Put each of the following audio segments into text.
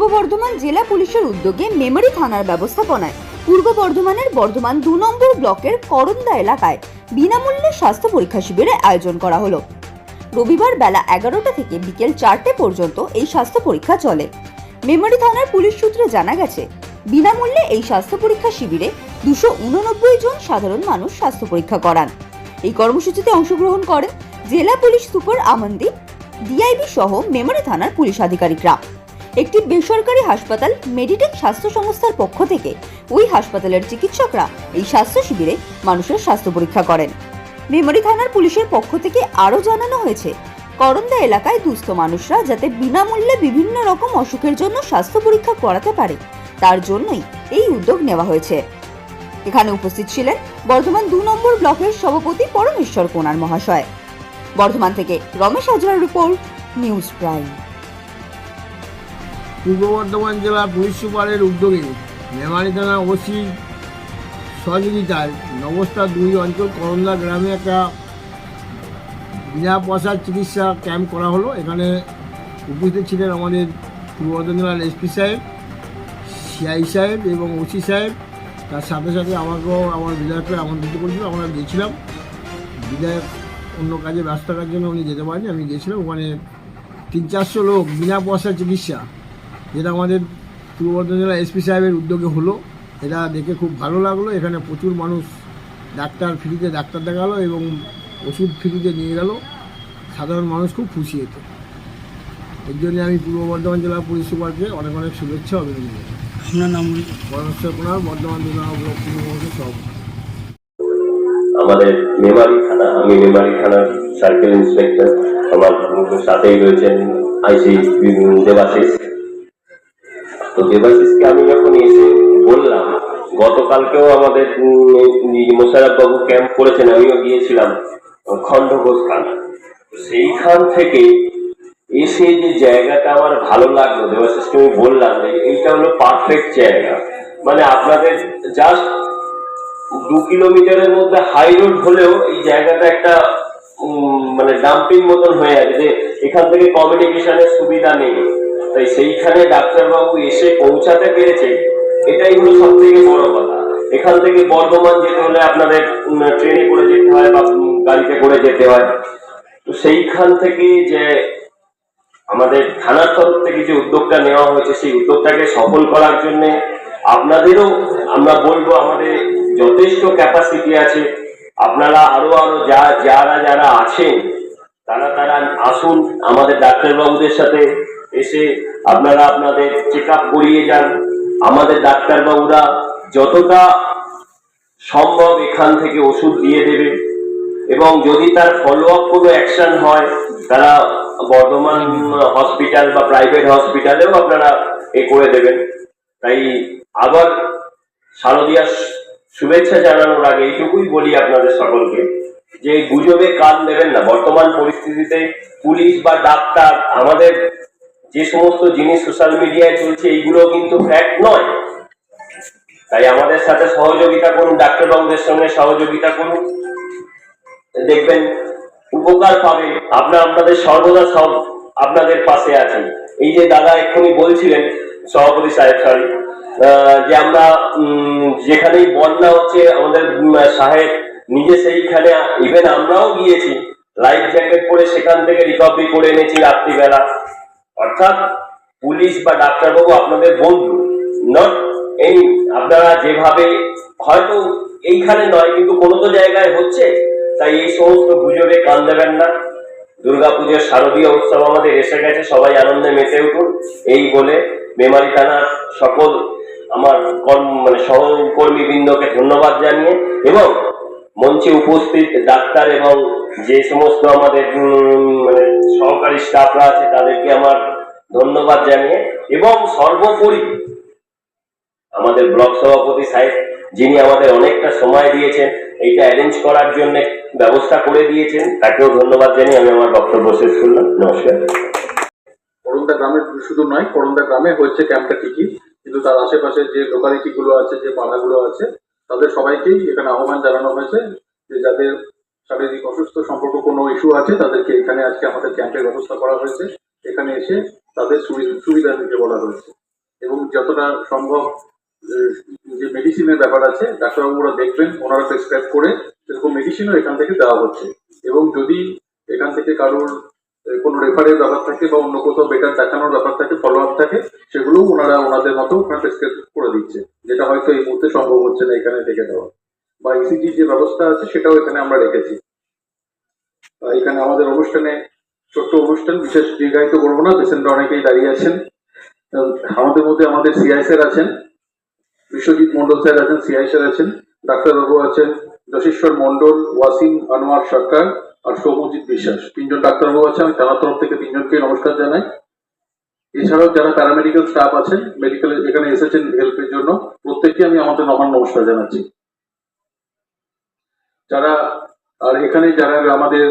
পূর্ব বর্ধমান জেলা পুলিশের উদ্যোগে মেমরি থানার ব্যবস্থাপনায়, পূর্ব বর্ধমানের বর্ধমান দু নম্বর ব্লকের করন্দা এলাকায় বিনামূল্যে স্বাস্থ্য পরীক্ষা শিবিরের আয়োজন করা হলো। রবিবার বেলা এগারোটা থেকে বিকেল চারটে পর্যন্ত এই স্বাস্থ্য পরীক্ষা চলে। মেমরি থানার পুলিশ সূত্রে জানা গেছে, বিনামূল্যে এই স্বাস্থ্য পরীক্ষা শিবিরে দুশো উননব্বই জন সাধারণ মানুষ স্বাস্থ্য পরীক্ষা করান। এই কর্মসূচিতে অংশগ্রহণ করেন জেলা পুলিশ সুপার আমনদীপ, ডিআইবি সহ মেমরি থানার পুলিশ আধিকারিকরা। একটি বেসরকারি হাসপাতাল মেডিটেক স্বাস্থ্য সংস্থার পক্ষ থেকে। ওই হাসপাতালের চিকিৎসকরা এই স্বাস্থ্য শিবিরে মানুষের স্বাস্থ্য পরীক্ষা করেন। মেমরি থানার পুলিশের পক্ষ থেকে আরও জানানো হয়েছে, করন্দা এলাকায় দুস্থ মানুষরা যাতে বিনামূল্যে বিভিন্ন রকম অসুখের জন্য স্বাস্থ্য পরীক্ষা করাতে পারে, তার জন্যই এই উদ্যোগ নেওয়া হয়েছে। এখানে উপস্থিত ছিলেন বর্ধমান দু নম্বর ব্লকের সভাপতি পরমেশ্বর কোনার মহাশয়। বর্ধমান থেকে রমেশ হাজরার রিপোর্ট, নিউজ প্রাইম। পূর্ব বর্ধমান জেলা পুলিশ সুপারের উদ্যোগে মেমারি থানা ওসি সহযোগিতায় নবস্থা দুই অঞ্চল করন্দা গ্রামে একটা বিনা পয়সার চিকিৎসা ক্যাম্প করা হলো। এখানে উপস্থিত ছিলেন আমাদের পূর্ব বর্ধমান জেলার এসপি সাহেব, সিআই সাহেব এবং ওসি সাহেব। তার সাথে সাথে আমাকেও আমার বিধায়ককে আমন্ত্রিত করেছিল, আমরা গিয়েছিলাম বিধায়ক অন্য কাজে ব্যস্ত থাকার জন্য উনি যেতে পারেনি আমি গিয়েছিলাম ওখানে তিন চারশো লোক বিনা পয়সা চিকিৎসা যেটা আমাদের পূর্ব বর্ধমান জেলা এসপি সাহেবের উদ্যোগে হলো। এটা দেখে খুব ভালো লাগল। এখানে প্রচুর মানুষ ডাক্তার ফ্রিতে ডাক্তার দেখাল এবং ওষুধ ফ্রিতে নিয়ে গেল। সাধারণ মানুষ খুব খুশি হতো এর জন্য আমি পূর্ব বর্ধমান জেলা পুলিশ সুপারকে অনেক অনেক শুভেচ্ছা অভিনন্দন আপনার নাম পরমেশ্বর কুমার বর্ধমান জেলা ব্লক পূর্ব বর্ধমান সভাপতি। আমাদের মেমারি থানা আমি মেমারি থানার সার্কেল ইন্সপেক্টর। আমার সাথেই রয়েছেন আইসি দেবাশিস। তো দেবাশিসকে আমি যখন এসে বললাম, গতকালকেও আমাদের মোশারফ বাবু ক্যাম্প করেছেন, আমিও গিয়েছিলাম খণ্ডঘোষ থানা সেইখান থেকে এসে যে জায়গাটা আমার ভালো লাগল, দেবাশিসকে আমি বললাম যে এইটা হলো পারফেক্ট জায়গা। মানে আপনাদের জাস্ট দু কিলোমিটারের মধ্যে হাই রোড হলেও এই জায়গাটা একটা মানে ডাম্পিং মতন হয়ে আছে যে এখান থেকে কমিউনিকেশনের সুবিধা নেই। তাই সেইখানে ডাক্তারবাবু এসে পৌঁছাতে পেরেছে, এটাই হলো সব থেকে বড় কথা। এখান থেকে বর্ধমান যেতে হলে আপনাদের ট্রেনে করে যেতে হয় বা গাড়িতে করে যেতে হয়। তো সেইখান থেকে যে আমাদের থানার তরফ থেকে যে উদ্যোগটা নেওয়া হয়েছে, সেই উদ্যোগটাকে সফল করার জন্য আপনাদেরও আমরা বলব, আমাদের যথেষ্ট ক্যাপাসিটি আছে। আপনারা আরও আরও যা, যারা যারা আছেন, তারা তারা আসুন আমাদের ডাক্তারবাবুদের সাথে এসে আপনারা আপনাদের চেক করিয়ে যান। আমাদের ডাক্তারবাবুরা যতটা সম্ভব এখান থেকে ওষুধ দিয়ে দেবে এবং যদি তার ফলো আপ কোনো অ্যাকশন হয়, তারা বর্ধমান হসপিটাল বা প্রাইভেট হসপিটালেও আপনারা এ করে দেবেন। তাই আবার শারদীয়া শুভেচ্ছা জানানোর আগে এইটুকুই বলি আপনাদের সকলকে যে গুজবে কান দেবেন না। বর্তমান পরিস্থিতিতে পুলিশ বা ডাক্তার আমাদের যে সমস্ত জিনিস সোশ্যাল মিডিয়ায় চলছে, এইগুলো কিন্তু ফ্যাক্ট নয়। তাই আমাদের সাথে সহযোগিতা করুন ডাক্তারবাবুদের সঙ্গে সহযোগিতা করুন। দেখবেন, উপকার পাবেন আপনার আপনাদের সর্বদা সব আপনাদের পাশে আছেন। এই যে দাদা এক্ষুনি বলছিলেন, সভাপতি সাহেব সরি যে আমরা যেখানেই বন্যা হচ্ছে, আমাদের সাহেব নিজে সেইখানে ইভেন আমরাও গিয়েছি লাইফ জ্যাকেট পরে সেখান থেকে রিকভারি করে এনেছি রাত্রিবেলা। অর্থাৎ পুলিশ বা ডাক্তারবাবু আপনাদের বন্ধু নট এই আপনারা যেভাবে, হয়তো এইখানে নয়, কিন্তু কোনো তো জায়গায় হচ্ছে, তাই এই সমস্ত গুজবে কান দেবেন না। দুর্গাপুজোর শারদীয় উৎসব আমাদের এসে গেছে, সবাই আনন্দে মেতে উঠুন। এই বলে মেমারি থানার সকল আমার কর্ম মানে সহকর্মীবৃন্দকে ধন্যবাদ জানিয়ে এবং মঞ্চে উপস্থিত ডাক্তার এবং যে সমস্ত আমাদের মানে সহকারী স্টাফরা আছে, তাদেরকে আমার ধন্যবাদ জানিয়ে এবং সর্বোপরি আমাদের ব্লক সভাপতি সাহেব, যিনি আমাদের অনেকটা সময় দিয়েছেন, এইটা অ্যারেঞ্জ করার জন্য ব্যবস্থা করে দিয়েছেন, তাকেও ধন্যবাদ জানিয়ে আমি আমার বক্তব্য শেষ করলাম। নমস্কার। করন্দা গ্রামে শুধু নয় করন্দা গ্রামে হচ্ছে ক্যাম্পটা ঠিকই, কিন্তু তার আশেপাশে যে লোকালিটি গুলো আছে, যে পাড়াগুলো আছে তাদের সবাইকেই এখানে আহ্বান জানানো হয়েছে যে যাদের শারীরিক অসুস্থ সম্পর্ক কোনো ইস্যু আছে, তাদেরকে এখানে আজকে আমাদের ক্যাম্পের ব্যবস্থা করা হয়েছে। এখানে এসে তাদের সুবি- সুবিধা নিতে বলা হয়েছে। এবং যতটা সম্ভব যে মেডিসিনের ব্যাপার আছে, ডাক্তারবাবুরা দেখবেন, ওনারা প্রেসক্রাইব করে সেরকম মেডিসিনও এখান থেকে দেওয়া হচ্ছে। এবং যদি এখান থেকে কারোর কোনো রেফারের ব্যাপার থাকে বা অন্য কোথাও বেটার দেখানোর ব্যাপার থাকে ফলো আপ থাকে, সেগুলোও ওনারা ওনাদের মতো ওখানে প্রেসক্রাইব করে দিচ্ছে, যেটা হয়তো এই মুহূর্তে সম্ভব হচ্ছে না এখানে থেকে দেওয়া। বা ইসিজি যে ব্যবস্থা আছে সেটাও এখানে আমরা রেখেছি। এখানে আমাদের অনুষ্ঠানে ছোট্ট অনুষ্ঠান, বিশেষ দীর্ঘায়িত করব না পেশেন্টরা অনেকেই দাঁড়িয়ে আছেন। আমাদের মধ্যে আমাদের সিআই স্যার আছেন, বিশ্বজিৎ মন্ডল স্যার আছেন সিআই স্যার আছেন, ডাক্তারবাবু আছেন, যশেশ্বর মন্ডল ওয়াসিম আনোয়ার সরকার আর সৌমজিৎ বিশ্বাস। তিনজন ডাক্তারবাবু আছেন, আমি তার তরফ থেকে তিনজনকে নমস্কার জানাই। এছাড়াও যারা প্যারামেডিক্যাল স্টাফ আছেন মেডিকেল এখানে এসেছেন হেল্পের জন্য, প্রত্যেককে আমি আমাদের নমান নমস্কার জানাচ্ছি। যারা, আর এখানে যারা আমাদের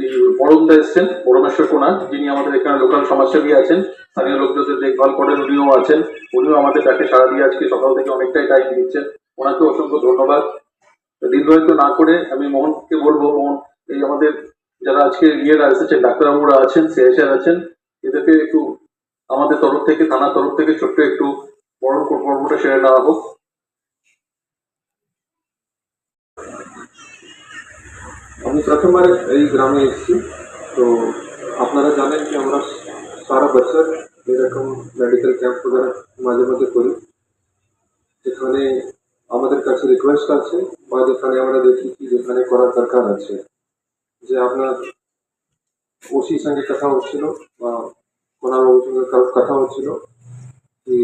এই পরমদা এসছেন পরমেশ্বর কোনার যিনি আমাদের এখানে লোকাল সমাজসেবী আছেন, স্থানীয় লোকজনদের দেখভাল করেন, উনিও আছেন, উনিও আমাদের ডাকে সারা দিয়ে আজকে সকাল থেকে অনেকটাই টাইম দিচ্ছেন। ওনাকে অসংখ্য ধন্যবাদ। দীর্ঘায়িত না করে আমি মোহনকে বলব, মোহন এই আমাদের যারা আজকে ইয়েরা এসেছেন, ডাক্তারবাবুরা আছেন সিএসআর আছেন, এদেরকে একটু আমাদের তরফ থেকে, থানার তরফ থেকে ছোট্ট একটু বরণ পর্বটা সেরে নেওয়া হোক। আমি প্রথমবার এই গ্রামে এসেছি, তো আপনারা জানেন যে আমরা সারা বছর এরকম মেডিকেল ক্যাম্প ওগুলো মাঝে মাঝে করি। যেখানে আমাদের কাছে রিকোয়েস্ট আছে বা যেখানে আমরা দেখি কি যেখানে করার দরকার আছে। যে আপনার ওসির সঙ্গে কথা হচ্ছিল বা কোনাবাবুর সঙ্গে কথা হচ্ছিল কি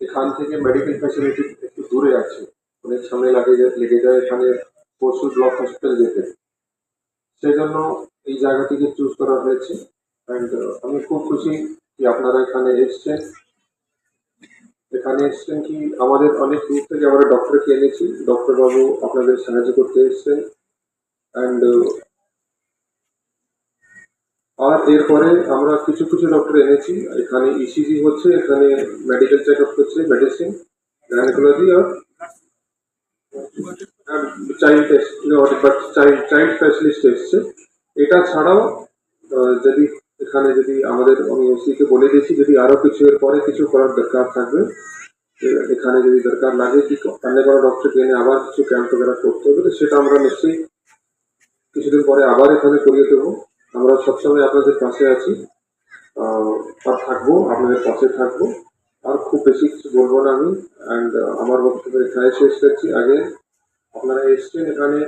এখান থেকে মেডিকেল ফ্যাসিলিটি একটু দূরে আছে। অনেক সময় লাগে লেগে যায় এখানে, পরশু ব্লক হসপিটাল যেতে। সেই জন্য এই জায়গাটিকে চুজ করা হয়েছে। অ্যান্ড আমি খুব খুশি যে আপনারা এখানে এসছেন। এখানে এসছেন কি আমাদের অনেক দূর থেকে আমরা ডক্টরকে এনেছি। ডক্টর বাবু আপনাদের সাহায্য করতে এসছেন। অ্যান্ড uh, আর এরপরে আমরা কিছু কিছু ডক্টর এনেছি। এখানে ইসিজি হচ্ছে, এখানে মেডিকেল চেক আপ হচ্ছে মেডিসিন গাইনোকোলজি আর child test but child child specialist এসছে। এটা ছাড়াও যদি এখানে যদি আমাদের আমি ওসিকে বলে দিয়েছি, যদি আরও কিছু এর পরে কিছু করার দরকার থাকবে এখানে যদি দরকার লাগে, কি অন্য কোনো ডক্টরকে এনে আবার কিছু ক্যাম্প করতে হবে, তো সেটা আমরা নিশ্চয়ই কিছুদিন পরে আবার এখানে করিয়ে দেবো। আমরা সবসময় আপনাদের পাশে আছি। আর থাকব, আপনাদের পাশে থাকব। আর খুব বেশি কিছু বলব না আমি। অ্যান্ড আমার বক্তব্য এখানে শেষ করছি। আগে আপনারা এসছেন এখানে।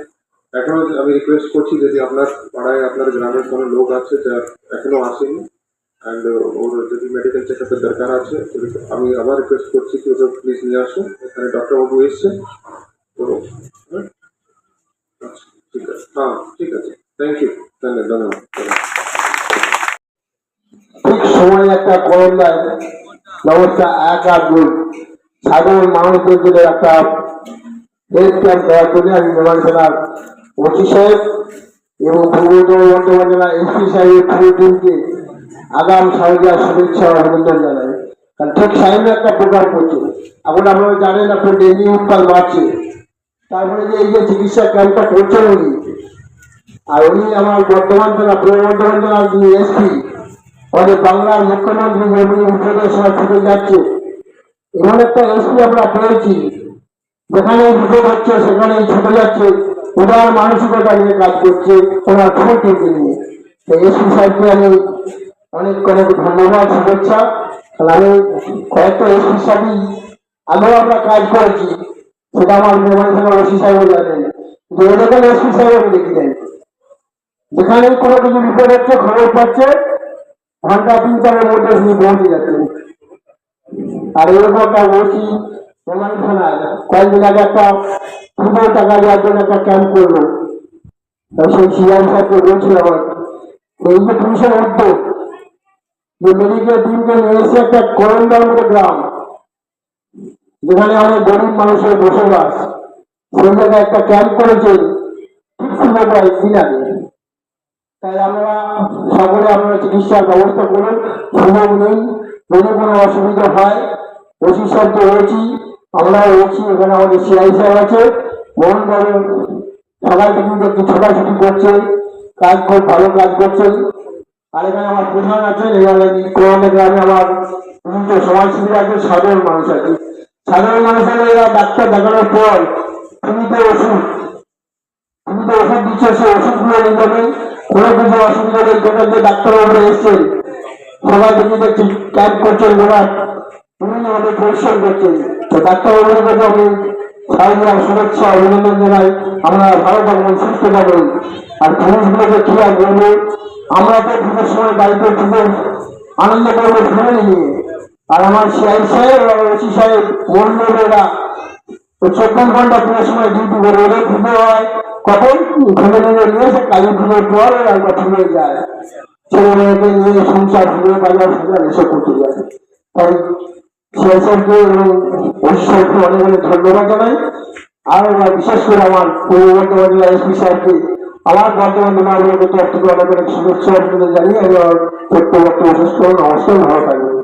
এখনও আমি রিকোয়েস্ট করছি যদি আপনার পাড়ায়, আপনার গ্রামের কোনো লোক আছে যার এখনও আসেনি অ্যান্ড ওর যদি মেডিকেল চেক আপের দরকার আছে আমি আবার রিকোয়েস্ট করছি কি ওদের প্লিজ নিয়ে আসুন। এখানে ডক্টরবাবু এসছে তো হ্যাঁ? আচ্ছা। ঠিক আছে। হ্যাঁ ঠিক আছে। থ্যাংক ইউ ধন্যবাদ ধন্যবাদ। ঠিক সময় একটা করোনার ব্যবস্থা এক আর দুই। সাধারণ মানুষদের জন্য একটা হেলথ ক্যাম্প দেওয়ার জন্য আমি মেমান থানার ওসি সাহেব এবং পূর্ব বর্ধমান এসপি সাহেবের পুরো টিমকে আগাম সাহায্য শুভেচ্ছা ও অভিনন্দন জানাই। কারণ ঠিক সাহেবের একটা প্রোগ্রাম করছে। এখন আপনারা জানেন আপনার ডেঙ্গি উৎপাদ বাড়ছে। তারপরে যে এই যে চিকিৎসা ক্যাম্পটা করছেন উনি, আর উনি আমার বর্তমান থানা পূর্ব বর্ধমান থানার যিনি এসপি, আমাদের বাংলার মুখ্যমন্ত্রী যেমনি উপদেশ ছুটে যাচ্ছে। এমন একটা এসপি আমরা পেয়েছি, যেখানে বিপদ হচ্ছে সেখানে ছুটে যাচ্ছে, উদার মানসিকতা নিয়ে কাজ করছে, ওনার ফুল টিমকে নিয়ে। তো এসপি সাহেবকে আমি অনেক অনেক ধন্যবাদ, শুভেচ্ছা। আমি কয়েকটা এসপি সাহেবই আমরা কাজ করেছি। সেটা আমার মেহমান থানার ওসি সাহেবও জানেন কিন্তু সাহেব দেখি নাই যেখানে কোনো কিছু বিপদ হচ্ছে, খবর পাচ্ছে, ঘণ্টা তিন চারের মধ্যে তিনি পৌঁছে যাচ্ছেন আর এরকম একটা বসি প্রমাণ থানায় কয়েকদিন আগে একটা ফুটবল টাকা দেওয়ার জন্য একটা ক্যাম্প করল। সেই সিআই সাহেবকে বলছিল আমার। এই যে পুলিশের উদ্যোগ, যে মেডিকেল টিমকে নিয়ে এসে একটা করন্দার মতো গ্রাম। যেখানে অনেক গরিব মানুষের বসবাস সেই একটা ক্যাম্প করেছে, ঠিক তাই আমরা সকলে আপনারা চিকিৎসার ব্যবস্থা করুন, সুযোগ নেই যদি কোনো অসুবিধা হয় সাহেব তো রয়েছি, আমরা রয়েছি এখানে আমাদের সিআই সাহেব আছে মোহন বাবু সবাই কিন্তু ছোটাছুটি করছে, কাজ খুব ভালো কাজ করছেন আর এখানে আমার প্রধান আছেন এখানে গ্রামে আমার সমাজসেবী আছে সাধারণ মানুষ আছে সাধারণ মানুষের ডাক্তার দেখানোর পর ফ্রিতে ওষুধ, তুমি তো ওষুধ দিচ্ছে, সে ওষুধগুলো নিয়ে যাবেন কোনো কিছু অসুবিধা নেই যেটা যে ডাক্তারবাবুরা এসছেন সবাই দেখি দেখছি ক্যাম্প করছেন ওরা বিভিন্নভাবে পরিশ্রম করছেন তো ডাক্তারবাবুর কাছে আমি সারাদিন শুভেচ্ছা, অভিনন্দন জানাই। আমরা ভালো থাকবেন সুস্থ থাকবেন আর পুলিশগুলোকে কি আর বলব? আমরা তো পুজোর সময় বাড়িতে পুজো আনন্দ করব ফ্যামিলি নিয়ে। আর আমার সিআই সাহেব আর ওসি সাহেব মন্ডলেরা চব্বিশ ঘণ্টা পুজোর সময় ডিউটি করে ওদের পুজো হয়। কখন? ফ্যামিলি নিয়ে এসে কালী পুজোর পর ওরা একবার পুজোয় যায়। ছেলে নিয়ে সংসার পুজো বাজার ফুজার এসব করতে যায়। তাই সিআই সাহেবকে এবং ওসি সাহেবকে অনেক অনেক ধন্যবাদ জানাই। আর বিশেষ করে আমার পূর্ব বর্ধমান জেলা এসপি সাহেবকে আমার বর্তমান বিভাগের তরফ থেকে অনেক অনেক শুভেচ্ছা জানিয়ে আমি আমার বক্তব্য শেষ করুন ভালো থাকবেন।